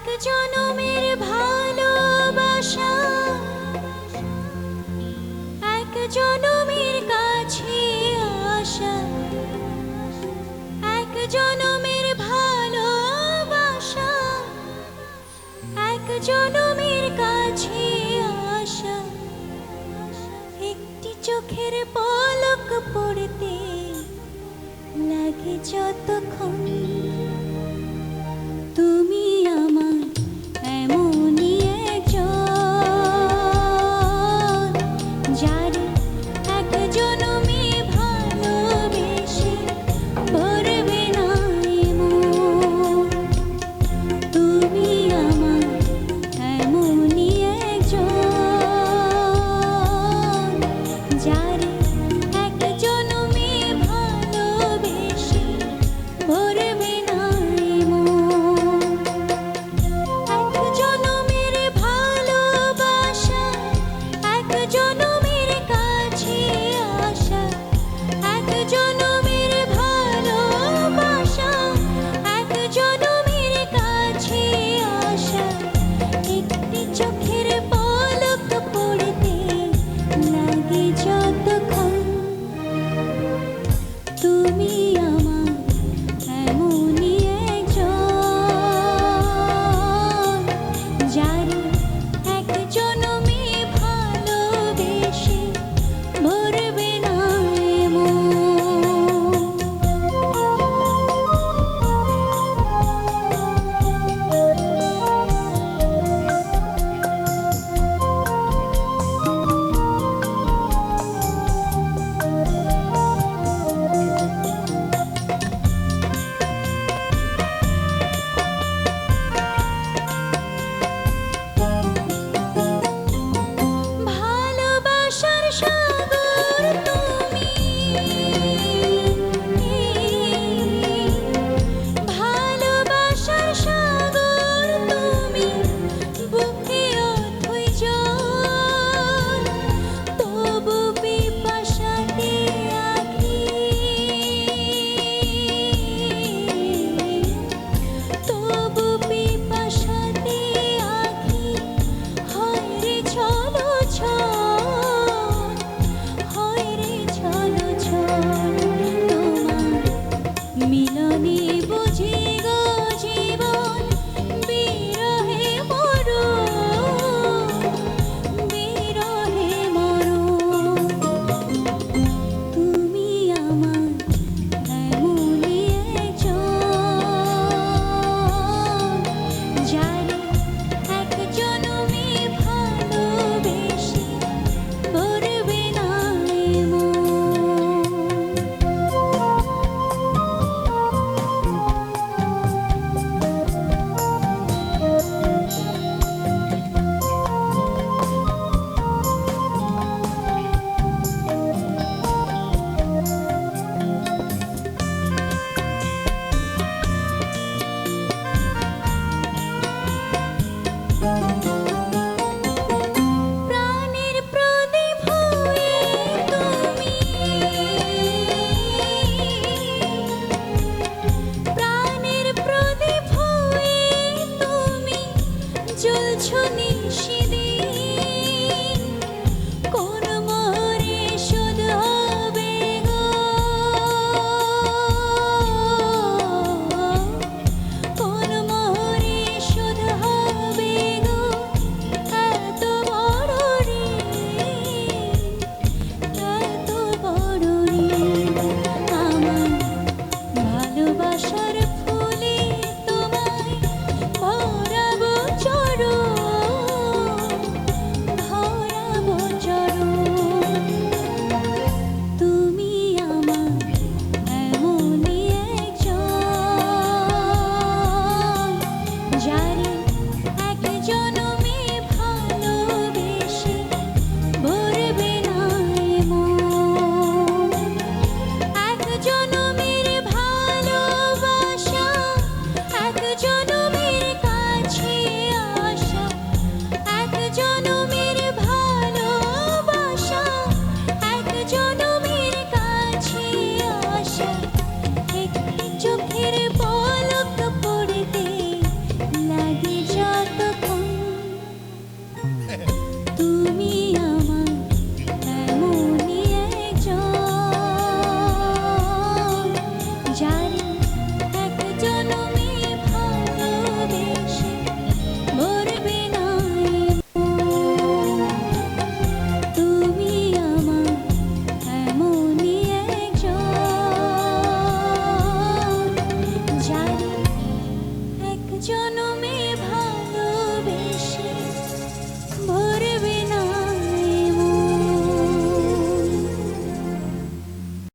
এক জনমের ভালোবাসা। এক জনমের কাছে আশা এক জনমের ভালোবাসা। এক জনমের কাছে আশা একটি চোখের পলক পড়তে লাগে যতক্ষণ। তুমি